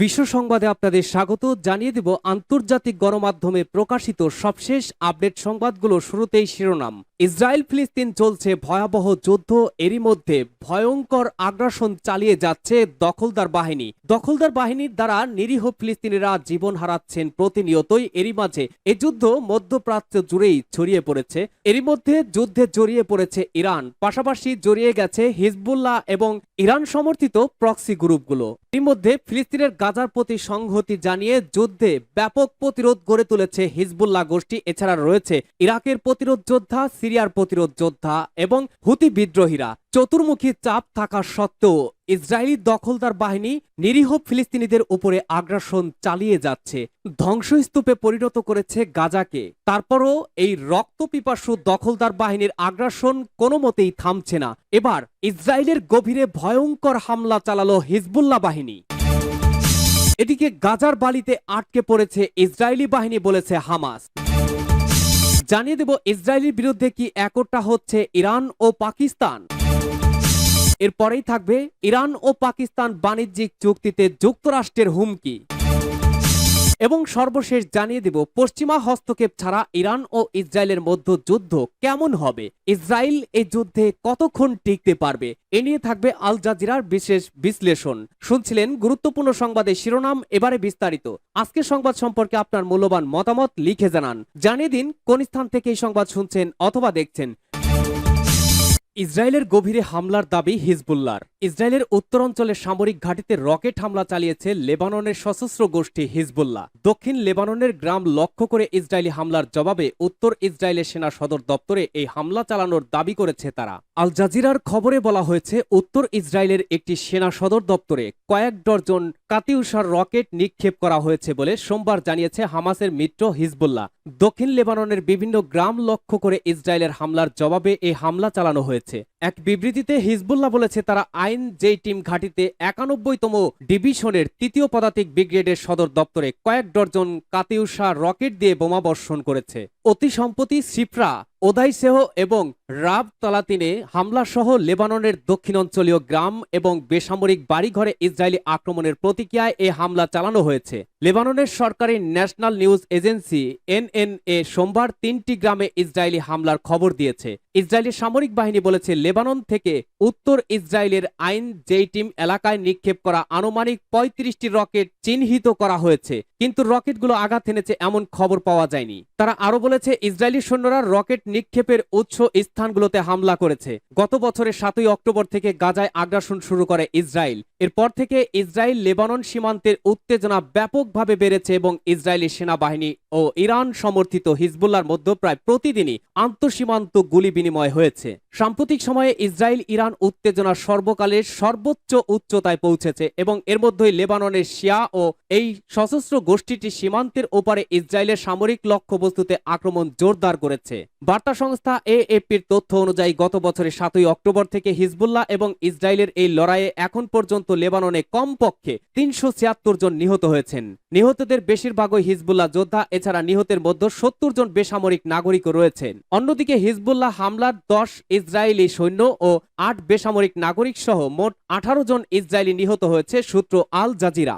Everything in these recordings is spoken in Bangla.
বিশ্ব সংবাদে আপনাদের স্বাগত। জানিয়ে দেব আন্তর্জাতিক গণমাধ্যমে প্রকাশিত সবশেষ আপডেট সংবাদগুলো শুরুতেই শিরোনাম। ইসরায়েল ফিলিস্তিন চলছে ভয়াবহ যুদ্ধ। এরই মধ্যে ভয়ঙ্কর আগ্রাসন চালিয়ে যাচ্ছে দখলদার বাহিনী। দখলদার বাহিনীর দ্বারা নিরীহ ফিলিস্তিনিরা জীবন হারাচ্ছেন প্রতিনিয়তই। এরই মাঝে এ যুদ্ধ মধ্যপ্রাচ্য জুড়েই ছড়িয়ে পড়েছে। এরই মধ্যে যুদ্ধে জড়িয়ে পড়েছে ইরান। পাশাপাশি জড়িয়ে গেছে হিজবুল্লাহ এবং ইরান সমর্থিত প্রক্সি গ্রুপগুলো। এর মধ্যে ফিলিস্তিনের গাজার প্রতি সংহতি জানিয়ে যুদ্ধে ব্যাপক প্রতিরোধ গড়ে তুলেছে হিজবুল্লাহ গোষ্ঠী। এছাড়া রয়েছে ইরাকের প্রতিরোধ যোদ্ধা সিরিয়ার প্রতিরোধ যোদ্ধা এবং হুতি বিদ্রোহীরা চতুর্মুখী চাপ থাকা সত্ত্বেও ইসরায়েলি দখলদার বাহিনী নিরীহ ফিলিস্তিনিদের উপরে আগ্রাসন চালিয়ে যাচ্ছে, ধ্বংসস্তূপে পরিণত করেছে গাজাকে। তারপরও এই রক্তপিপাসু দখলদার বাহিনীর আগ্রাসন কোনো মতেই থামছে না। এবার ইসরায়েলের গভীরে ভয়ঙ্কর হামলা চালালো হিজবুল্লাহ বাহিনী। এদিকে গাজার বালিতে আটকে পড়েছে ইসরায়েলি বাহিনী বলেছে হামাস। জানিয়ে দেব ইসরায়েলের বিরুদ্ধে কি একটা হচ্ছে ইরান ও পাকিস্তান। এরপরেই থাকবে ইরান ও পাকিস্তান বাণিজ্যিক চুক্তিতে যুক্তরাষ্ট্রের হুমকি। এবং সর্বশেষ জানিয়ে দেব, পশ্চিমা হস্তক্ষেপ ছাড়া ইরান ও ইসরায়েলের মধ্যে যুদ্ধ কেমন হবে? ইসরায়েল এই যুদ্ধে কতক্ষণ টিকতে পারবে? এ নিয়ে থাকবে আল জাজিরার বিশেষ বিশ্লেষণ। শুনছিলেন গুরুত্বপূর্ণ সংবাদের শিরোনাম, এবারে বিস্তারিত। আজকের সংবাদ সম্পর্কে আপনার মূল্যবান মতামত লিখে জানান। জানিয়ে দিন, কোন স্থান থেকে এই সংবাদ শুনছেন অথবা দেখছেন। ইসরায়েলের গভীরে হামলার দাবি হিজবুল্লার ইসরায়েলের উত্তরাঞ্চলের সামরিক ঘাঁটিতে রকেট হামলা চালিয়েছে লেবাননের সশস্ত্র গোষ্ঠী হিজবুল্লাহ। দক্ষিণ লেবাননের গ্রাম লক্ষ্য করে ইসরায়েলি হামলার জবাবে উত্তর ইসরায়েলের সেনা সদর দপ্তরে এই হামলা চালানোর দাবি করেছে তারা। আল জাজিরার খবরে বলা হয়েছে, উত্তর ইসরায়েলের একটি সেনা সদর দপ্তরে কয়েক ডর্জন কাতিউসার রকেট নিক্ষেপ করা হয়েছে বলে সোমবার জানিয়েছে হামাসের মিত্র হিজবুল্লাহ। দক্ষিণ লেবাননের বিভিন্ন গ্রাম লক্ষ্য করে ইসরায়েলের হামলার জবাবে এই হামলা চালানো হয়েছে। এক বিবৃতিতে হিজবুল্লাহ বলেছে, তারা আইন যেই টিম ঘাঁটিতে একানব্বইতম ডিভিশনের তৃতীয় পদাতিক ব্রিগেডের সদর দপ্তরে কয়েক ডর্জন কাতিউসা রকেট দিয়ে বোমা বর্ষণ করেছে। অতি সম্প্রতি সিপ্রা ওদাইসেহ এবং রাব তালাতিনে হামলা সহ লেবাননের দক্ষিণাঞ্চলীয় গ্রাম এবং বেসামরিক বাড়িঘরে ইসরায়েলি আক্রমণের প্রতিক্রিয়ায় এ হামলা চালানো হয়েছে। লেবাননের সরকারি ন্যাশনাল নিউজ এজেন্সি এনএনএ সোমবার তিনটি গ্রামে ইসরায়েলি হামলার খবর দিয়েছে। ইসরায়েলি সামরিক বাহিনী বলেছে, লেবানন থেকে উত্তর ইসরায়েলের আইন জেইটিম এলাকায় নিক্ষেপ করা আনুমানিক পঁয়ত্রিশটি রকেট চিহ্নিত করা হয়েছে, কিন্তু রকেটগুলো আঘাত এনেছে এমন খবর পাওয়া যায়নি। তারা আরও বলেছে, ইসরায়েলি সৈন্যরা রকেট নিক্ষেপের উৎস স্থানগুলোতে হামলা করেছে। গত বছরের সাতই অক্টোবর থেকে গাজায় আগ্রাসন শুরু করে ইসরায়েল। এরপর থেকে ইসরায়েল লেবানন সীমান্তের উত্তেজনা ব্যাপকভাবে বেড়েছে এবং ইসরায়েলি সেনাবাহিনী ও ইরান সমর্থিত হিজবুল্লার মধ্যে প্রায় প্রতিদিনই আন্তঃসীমান্ত গুলি বিনিময় হয়েছে। সাম্প্রতিক সময়ে ইসরায়েল ইরান উত্তেজনা সর্বকালের সর্বোচ্চ উচ্চতায় পৌঁছেছে এবং এর মধ্যেই লেবাননের শিয়া ও এই সশস্ত্র গোষ্ঠীটি সীমান্তের ওপারে ইসরায়েলের সামরিক লক্ষ্যবস্তুতে আক্রমণ জোরদার করেছে। বার্তা সংস্থা এএপির তথ্য অনুযায়ী গত বছরের সাতই অক্টোবর থেকে হিজবুল্লাহ এবং ইসরায়েলের এই লড়াইয়ে এখন পর্যন্ত লেবাননে কমপক্ষে তিনশো ছিয়াত্তর জন নিহত হয়েছেন। নিহতদের বেশিরভাগই হিজবুল্লাহ যোদ্ধা, এছাড়া নিহতের মধ্যে সত্তর জন বেসামরিক নাগরিকও রয়েছেন। অন্যদিকে হিজবুল্লাহ হামলার দশ ইসরায়েলি সৈন্য ও আট বেসামরিক নাগরিক সহ মোট আঠারো জন ইসরায়েলি নিহত হয়েছে, সূত্র আল জাজিরা।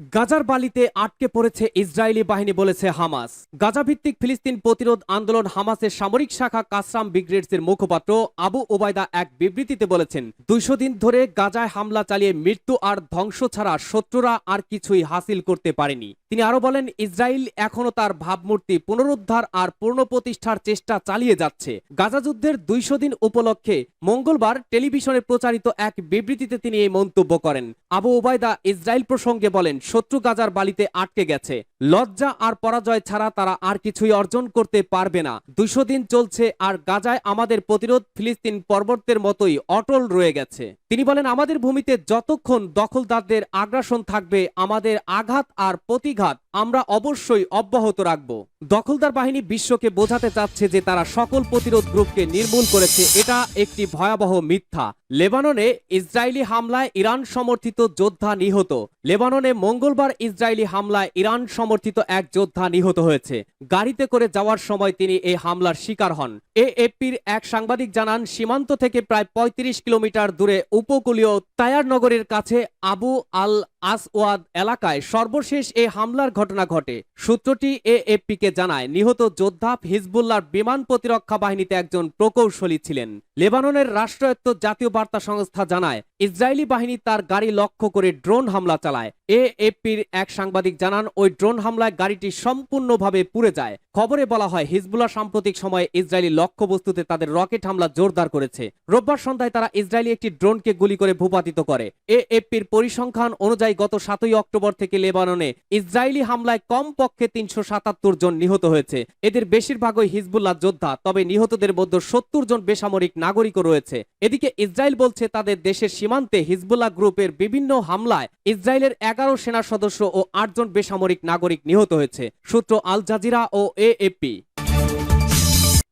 গাজার বালিতে আটকে পড়েছে ইসরায়েলি বাহিনী বলেছে হামাস। গাজাভিত্তিক ফিলিস্তিন প্রতিরোধ আন্দোলন হামাসের সামরিক শাখা কাসরাম ব্রিগেডসের মুখপাত্র আবু ওবায়দা এক বিবৃতিতে বলেছেন, দুইশো দিন ধরে গাজায় হামলা চালিয়ে মৃত্যু আর ধ্বংস ছাড়া শত্রুরা আর কিছুই হাসিল করতে পারেনি। তিনি আরও বলেন, ইসরায়েল এখনও তার ভাবমূর্তি পুনরুদ্ধার আর পুনঃপ্রতিষ্ঠার চেষ্টা চালিয়ে যাচ্ছে। গাজা যুদ্ধের দুইশো দিন উপলক্ষে মঙ্গলবার টেলিভিশনে প্রচারিত এক বিবৃতিতে তিনি এই মন্তব্য করেন। আবু ওবায়দা ইসরায়েল প্রসঙ্গে বলেন শত্রু গাজার বালিতে আটকে গেছে। লজ্জা আর পরাজয় ছাড়া তারা আর কিছুই অর্জন করতে পারবে না। দুশো দিন চলছে আর গাজায় আমাদের প্রতিরোধ ফিলিস্তিন পর্বতের মতোই অটল রয়ে গেছে। তিনি বলেন, আমাদের ভূমিতে যতক্ষণ দখলদারদের আগ্রাসন থাকবে, আমাদের আঘাত আর প্রতিঘাত আমরা অবশ্যই অব্যাহত রাখব। দখলদার বাহিনী বিশ্বকে বোঝাতে চাচ্ছে যে তারা সকল প্রতিরোধ গ্রুপকে নির্মূল করেছে। এটা একটি ভয়াবহ মিথ্যা। লেবাননে ইসরায়েলি হামলায় ইরান সমর্থিত যোদ্ধা নিহত। লেবাননে মঙ্গলবার ইসরায়েলি হামলায় ইরান সমর্থিত এক যোদ্ধা নিহত হয়েছে। গাড়িতে করে যাওয়ার সময় তিনি এই হামলার শিকার হন। এএপির এক সাংবাদিক জানান, সীমান্ত থেকে প্রায় ৩৫ কিলোমিটার দূরে উপকূলীয় তায়ার নগরের কাছে আবু আল আসওয়াদ এলাকায় সর্বশেষ এই হামলার ঘটনা ঘটে। সূত্রটি এএফপিকে জানায়, নিহত যোদ্ধা হিজবুল্লাহর বিমান প্রতিরক্ষা বাহিনীতে একজন প্রকৌশলী ছিলেন। লেবাননের রাষ্ট্রায়ত্ত জাতীয় বার্তা সংস্থা জানায়, ইসরায়েলি বাহিনী তার গাড়ি লক্ষ্য করে ড্রোন হামলা চালায়। এএফপির এক সাংবাদিক জানান, ওই ড্রোন হামলায় গাড়িটি সম্পূর্ণভাবে পুড়ে যায়। খবরে বলা হয়, হিজবুল্লাহ সাম্প্রতিক সময়ে ইসরায়েলি লক্ষ্যবস্তুতে তাদের রকেট হামলা জোরদার করেছে। রোববার সন্ধ্যায় তারা ইসরায়েলি একটি ড্রোনকে গুলি করে ভূপাতিত করে। এএফপির পরিসংখ্যান অনুযায়ী, গত সাতই অক্টোবর থেকে লেবাননে ইসরায়েলি হামলায় কমপক্ষে তিনশো সাতাত্তর জন নিহত হয়েছে। এদের বেশিরভাগই হিজবুল্লাহ যোদ্ধা, তবে নিহতদের মধ্যে সত্তর জন বেসামরিক নাগরিকও রয়েছে। এদিকে ইসরায়েল বলছে, তাদের দেশের সীমান্তে হিজবুল্লাহ গ্রুপের বিভিন্ন হামলায় ইসরায়েলের এগারো সেনা সদস্য ও আটজন বেসামরিক নাগরিক নিহত হয়েছে, সূত্র আল জাজিরা ও এএপি।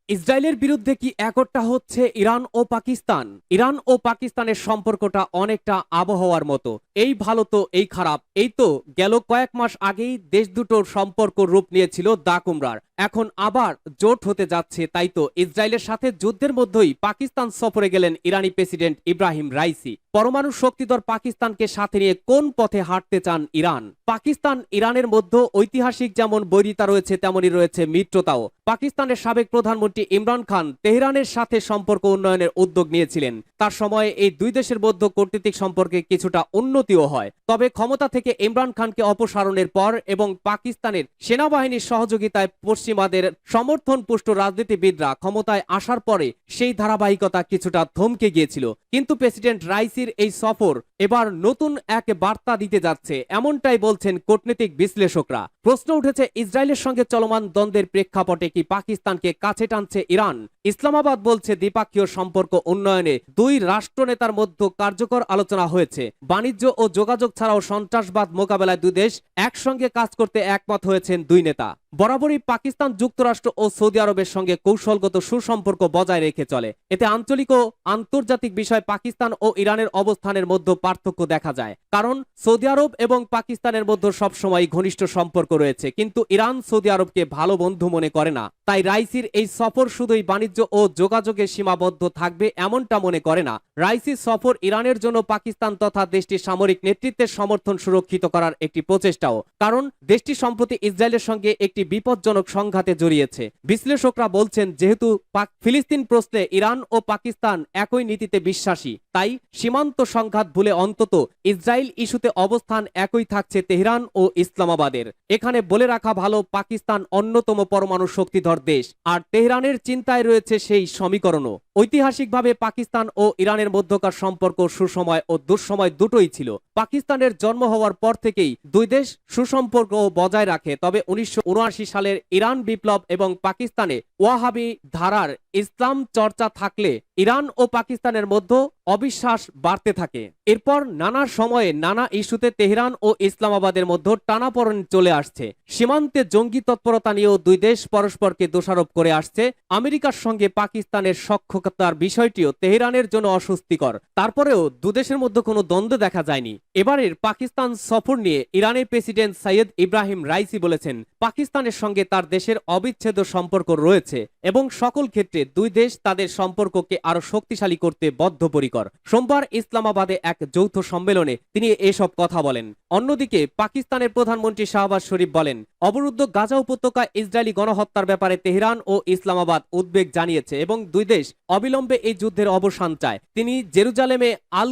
ইসরায়েলের বিরুদ্ধে কি একটা হচ্ছে ইরান ও পাকিস্তান? ইরান ও পাকিস্তানের সম্পর্কটা অনেকটা আবহাওয়ার মতো। এই ভালো তো, এই খারাপ। এই তো গেল কয়েক মাস আগেই দেশ দুটোর সম্পর্ক রূপ নিয়েছিল দা কুমড়ার এখন আবার জোট হতে যাচ্ছে, তাই তো। ইসরায়েলের সাথে যুদ্ধের মধ্যেই পাকিস্তান সফরে গেলেন ইরানি প্রেসিডেন্ট ইব্রাহিম রাইসি। পরমাণু শক্তিধর পাকিস্তানকে সাথে নিয়ে কোন পথে হাঁটতে চান ইরান? পাকিস্তান ইরানের মধ্যে ঐতিহাসিক যেমন বৈরিতা রয়েছে, তেমনই রয়েছে মিত্রতাও। পাকিস্তানের সাবেক প্রধানমন্ত্রী ইমরান খান তেহরানের সাথে সম্পর্ক উন্নয়নের উদ্যোগ নিয়েছিলেন। তার সময়ে এই দুই দেশের মধ্যে কূটনীতিক সম্পর্কে কিছুটা উন্নতিও হয়। তবে ক্ষমতা থেকে ইমরান খানকে অপসারণের পর এবং পাকিস্তানের সেনাবাহিনীর সহযোগিতায় পশ্চিমাদের সমর্থন পুষ্ট রাজনীতিবিদরা ক্ষমতায় আসার পরে সেই ধারাবাহিকতা কিছুটা থমকে গিয়েছিল। কিন্তু প্রেসিডেন্ট রাইসির এই সফর এবার নতুন এক বার্তা দিতে যাচ্ছে। এমনটাই বলছেন কূটনীতিক বিশ্লেষকরা। প্রশ্ন উঠেছে, ইসরায়েলের সঙ্গে চলমান দ্বন্দ্বের প্রেক্ষাপটে কি পাকিস্তানকে কাছে টানছে ইরান? ইসলামাবাদ বলছে দ্বিপাক্ষীয় সম্পর্ক উন্নয়নে দুই রাষ্ট্রনেতার মধ্যে কার্যকর আলোচনা হয়েছে। বাণিজ্য ও যোগাযোগ ছাড়াও সন্ত্রাসবাদ মোকাবেলায় দুই দেশ একসঙ্গে কাজ করতে একমত হয়েছেন দুই নেতা। বরাবরই পাকিস্তান যুক্তরাষ্ট্র ও সৌদি আরবের সঙ্গে কৌশলগত সুসম্পর্ক বজায় রেখে চলে। এতে আঞ্চলিক ও আন্তর্জাতিক বিষয় পাকিস্তান ও ইরানের অবস্থানের মধ্যে পার্থক্য দেখা যায়। কারণ সৌদি আরব এবং পাকিস্তানের মধ্যে সবসময় ঘনিষ্ঠ সম্পর্ক রয়েছে। কিন্তু ইরান সৌদি আরবকে ভালো বন্ধু মনে করে না। তাই রাইসির এই সফর শুধুই বাণিজ্য ও যোগাযোগে সীমাবদ্ধ থাকবে এমনটা মনে করে না। রাইসির সফর ইরানের জন্য পাকিস্তান তথা দেশটির সামরিক নেতৃত্বের সমর্থন সুরক্ষিত করার একটি প্রচেষ্টাও, কারণ দেশটি সম্প্রতি ইসরায়েলের সঙ্গে একটি বিপজ্জনক সংঘাতে জড়িয়েছে। বিশ্লেষকরা বলছেন, যেহেতু ফিলিস্তিন প্রশ্নে ইরান ও পাকিস্তান একই নীতিতে বিশ্বাসী, তাই সীমান্ত সংঘাত ভুলে অন্তত ইসরায়েল ইস্যুতে অবস্থান একই থাকছে তেহরান ও ইসলামাবাদের। এখানে বলে রাখা ভালো, পাকিস্তান অন্যতম পরমাণু শক্তিধর দেশ, আর তেহরানের চিন্তায় রয়েছে সেই সমীকরণও। ঐতিহাসিকভাবে পাকিস্তান ও ইরানের মধ্যকার সম্পর্ক সুসময় ও দুঃসময় দুটোই ছিল। পাকিস্তানের জন্ম হওয়ার পর থেকেই দুই দেশ সুসম্পর্ক বজায় রাখে, তবে উনিশশো উনআশি সালের ইরান বিপ্লব এবং পাকিস্তানে ওয়াহাবি ধারার ইসলাম চর্চা থাকলে ইরান ও পাকিস্তানের মধ্যে অবিশ্বাস বাড়তে থাকে। এরপর নানা সময়ে নানা ইস্যুতে তেহরান ও ইসলামাবাদের মধ্যে টানাপড়েন চলে আসছে। সীমান্তে জঙ্গি তৎপরতা নিয়েও দুই দেশ পরস্পরকে দোষারোপ করে আসছে। আমেরিকার সঙ্গে পাকিস্তানের সক্ষতার বিষয়টিও তেহরানের জন্য অস্বস্তিকর। তারপরেও দুদেশের মধ্যে কোনো দ্বন্দ্ব দেখা যায়নি। এবারের পাকিস্তান সফর নিয়ে ইরানের প্রেসিডেন্ট সৈয়দ ইব্রাহিম রাইসি বলেছেন, পাকিস্তানের সঙ্গে তার দেশের অবিচ্ছেদ্য সম্পর্ক রয়েছে এবং সকল ক্ষেত্রে দুই দেশ তাদের সম্পর্ককে আরও শক্তিশালী করতে বদ্ধপরিকর। সোমবার ইসলামাবাদে এক যৌথ সম্মেলনে তিনি এসব কথা বলেন। অন্যদিকে পাকিস্তানের প্রধানমন্ত্রী শাহবাজ শরীফ বলেন অবরুদ্ধ গাজা উপত্যকা ইসরায়েলি গণহত্যার ব্যাপারে তেহরান ও ইসলামাবাদ উদ্বেগ জানিয়েছে এবং দুই দেশ অবিলম্বে এই যুদ্ধের অবসান চায়। তিনি জেরুজালেমে আল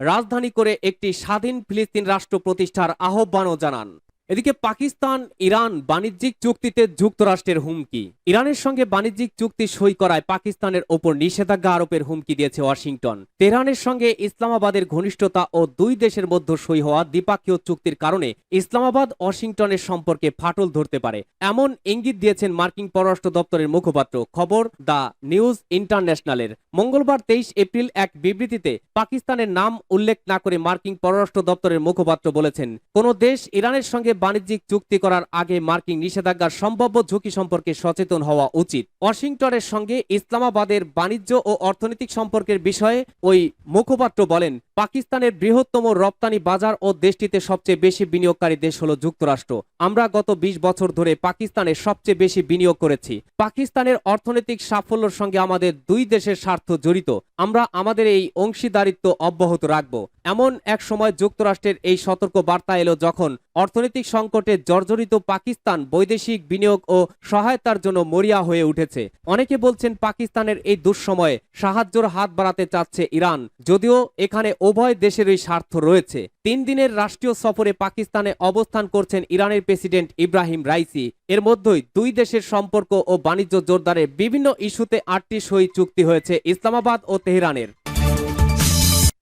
রাজধানী করে একটি স্বাধীন ফিলিস্তিন রাষ্ট্র প্রতিষ্ঠার আহ্বানও জানান। এদিকে পাকিস্তান, ইরান বাণিজ্যিক চুক্তিতে যুক্তরাষ্ট্রের হুমকি। ইরানের সঙ্গে বাণিজ্যিক চুক্তি সই করায় পাকিস্তানের ওপর নিষেধাজ্ঞা আরোপের হুমকি দিয়েছে ওয়াশিংটন। তেহরানের সঙ্গে ইসলামাবাদের ঘনিষ্ঠতা ও দুই দেশের মধ্যে সই হওয়া দ্বিপাক্ষীয় চুক্তির কারণে ইসলামাবাদ, ওয়াশিংটনের সম্পর্কে ফাটল ধরতে পারে। এমন ইঙ্গিত দিয়েছেন মার্কিন পররাষ্ট্র দপ্তরের মুখপাত্র। খবর, দ্য নিউজ ইন্টারন্যাশনালের। মঙ্গলবার তেইশ এপ্রিল এক বিবৃতিতে পাকিস্তানের নাম উল্লেখ না করে মার্কিন পররাষ্ট্র দপ্তরের মুখপাত্র বলেছেন, কোনো দেশ ইরানের সঙ্গে বাণিজ্যিক চুক্তি করার আগে মার্কিন নিষেধাজ্ঞার সম্ভাব্য ঝুঁকি সম্পর্কে সচেতন হওয়া উচিত। ওয়াশিংটনের সঙ্গে ইসলামাবাদের বাণিজ্য ও অর্থনৈতিক সম্পর্কের বিষয়ে ওই মুখপাত্র বলেন, পাকিস্তানের বৃহত্তম রপ্তানি বাজার ও দেশটিতে সবচেয়ে বেশি বিনিয়োগকারী দেশ হল যুক্তরাষ্ট্র। আমরা গত ২০ বছর ধরে পাকিস্তানে সবচেয়ে বেশি বিনিয়োগ করেছি। পাকিস্তানের অর্থনৈতিক সাফল্যের সঙ্গে আমাদের দুই দেশের স্বার্থ জড়িত। আমরা আমাদের এই অংশীদারিত্ব অব্যাহত রাখব। এমন এক সময় যুক্তরাষ্ট্রের এই সতর্ক বার্তা এলো যখন অর্থনৈতিক সংকটে জর্জরিত পাকিস্তান বৈদেশিক বিনিয়োগ ও সহায়তার জন্য মরিয়া হয়ে উঠেছে। অনেকে বলছেন পাকিস্তানের এই দুঃসময়ে সাহায্যর হাত বাড়াতে চাচ্ছে ইরান, যদিও এখানে উভয় দেশেরই স্বার্থ রয়েছে। তিন দিনের রাষ্ট্রীয় সফরে পাকিস্তানে অবস্থান করছেন ইরানের প্রেসিডেন্ট ইব্রাহিম রাইসি। এর মধ্যেই দুই দেশের সম্পর্ক ও বাণিজ্য জোরদারে বিভিন্ন ইস্যুতে আটটি সই চুক্তি হয়েছে ইসলামাবাদ ও তেহরানের।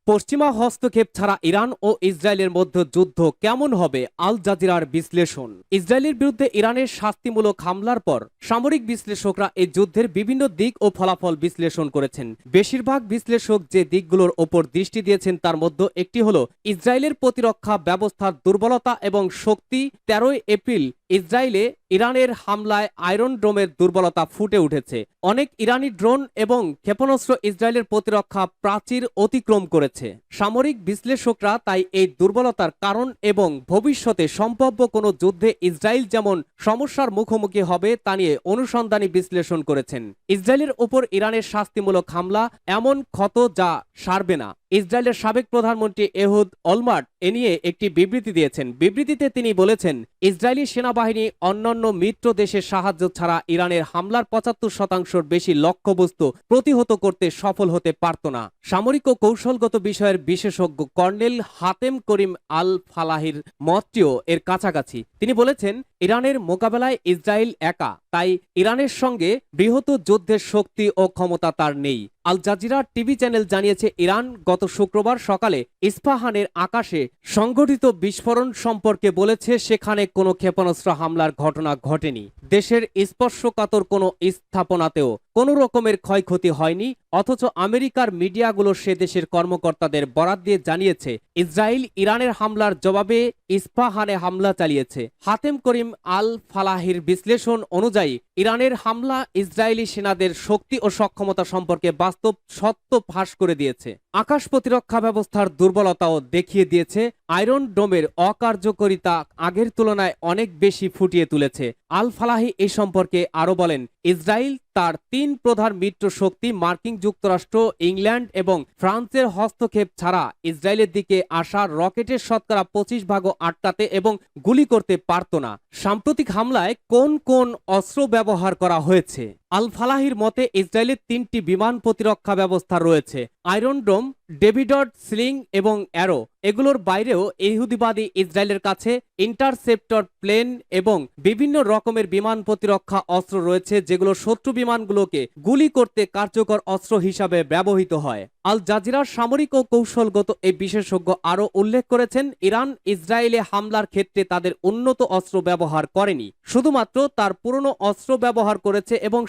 পশ্চিমা হস্তক্ষেপ ছাড়া ইরান ও ইসরায়েলের মধ্যে যুদ্ধ কেমন হবে? আল জাজিরার বিশ্লেষণ। ইসরায়েলের বিরুদ্ধে ইরানের শাস্তিমূলক হামলার পর সামরিক বিশ্লেষকরা এই যুদ্ধের বিভিন্ন দিক ও ফলাফল বিশ্লেষণ করেছেন। বেশিরভাগ বিশ্লেষক যে দিকগুলোর ওপর দৃষ্টি দিয়েছেন তার মধ্যে একটি হল ইসরায়েলের প্রতিরক্ষা ব্যবস্থার দুর্বলতা এবং শক্তি তেরোই এপ্রিল ইসরায়েলে ইরানের হামলায় আয়রন ড্রোমের দুর্বলতা ফুটে উঠেছে। অনেক ইরানি ড্রোন এবং ক্ষেপণাস্ত্র ইসরায়েলের প্রতিরক্ষা প্রাচীর অতিক্রম করেছে। সামরিক বিশ্লেষকরা তাই এই দুর্বলতার কারণ এবং ভবিষ্যতে সম্ভাব্য কোনো যুদ্ধে ইসরায়েল যেমন সমস্যার মুখোমুখি হবে তা নিয়ে অনুসন্ধানী বিশ্লেষণ করেছেন। ইসরায়েলের ওপর ইরানের শাস্তিমূলক হামলা এমন ক্ষত যা সারবে না। ইসরায়েলের সাবেক প্রধানমন্ত্রী এহুদ অলমার্ট এ নিয়ে একটি বিবৃতি দিয়েছেন। বিবৃতিতে তিনি বলেছেন, ইসরায়েলি সেনাবাহিনী অন্যান্য মিত্র দেশের সাহায্য ছাড়া ইরানের হামলার পঁচাত্তর শতাংশের বেশি লক্ষ্যবস্তু প্রতিহত করতে সফল হতে পারত না। সামরিক ও কৌশলগত বিষয়ের বিশেষজ্ঞ কর্নেল হাতেম করিম আল ফালাহির মতটিও এর কাছাকাছি। তিনি বলেছেন ইরানের মোকাবেলায় ইসরায়েল একা, তাই ইরানের সঙ্গে বৃহৎ যুদ্ধের শক্তি ও ক্ষমতা তার নেই। আল জাজিরা টিভি চ্যানেল জানিয়েছে, ইরান গত শুক্রবার সকালে ইস্পাহানের আকাশে সংঘটিত বিস্ফোরণ সম্পর্কে বলেছে, সেখানে কোনো ক্ষেপণাস্ত্র হামলার ঘটনা ঘটেনি। দেশের স্পর্শকাতর কোনো স্থাপনাতেও কোনো রকমের ক্ষয়ক্ষতি হয়নি, অথচ আমেরিকার মিডিয়াগুলো সে দেশের কর্মকর্তাদের বরাত দিয়ে জানিয়েছে, ইসরায়েল ইরানের হামলার জবাবে ইস্পাহানে হামলা চালিয়েছে। হাতেম করিম আল ফালাহির বিশ্লেষণ অনুযায়ী, ইরানের হামলা ইসরায়েলি সেনাদের শক্তি ও সক্ষমতা সম্পর্কে বাস্তব সত্য ফাঁস করে দিয়েছে। আকাশ প্রতিরক্ষা ব্যবস্থার দুর্বলতাও দেখিয়ে দিয়েছে। আয়রন ডোমের অকার্যকরিতা আগের তুলনায় অনেক বেশি ফুটিয়ে তুলেছে। আল ফালাহি এই সম্পর্কে আরও বলেন ইসরায়েল তার তিন প্রধান মিত্র শক্তি মার্কিন যুক্তরাষ্ট্র, ইংল্যান্ড এবং ফ্রান্সের হস্তক্ষেপ ছাড়া ইসরায়েলের দিকে আসা রকেটের শতকরা পঁচিশ ভাগও আটকাতে এবং গুলি করতে পারত না। সাম্প্রতিক হামলায় কোন কোন অস্ত্র ব্যবহার করা হয়েছে? আল ফালাহির মতে ইসরায়েলের তিনটি বিমান প্রতিরক্ষা ব্যবস্থা রয়েছে। আয়রন ডোম ডেভিডট, স্লিং এবং অ্যারো, এগুলোর বাইরেও ইহুদিবাদী ইসরায়েলের কাছে ইন্টারসেপ্টর প্লেন এবং বিভিন্ন রকমের বিমান প্রতিরক্ষা অস্ত্র রয়েছে যেগুলো শত্রু বিমানগুলোকে গুলি করতে কার্যকর অস্ত্র হিসাবে ব্যবহৃত হয়। আল জাজিরার সামরিক ও কৌশলগত এই বিশেষজ্ঞ আরও উল্লেখ করেছেন, ইরান ইসরায়েলে হামলার ক্ষেত্রে তাদের উন্নত অস্ত্র ব্যবহার করেনি, শুধুমাত্র তার পুরনো অস্ত্র ব্যবহার করেছে এবং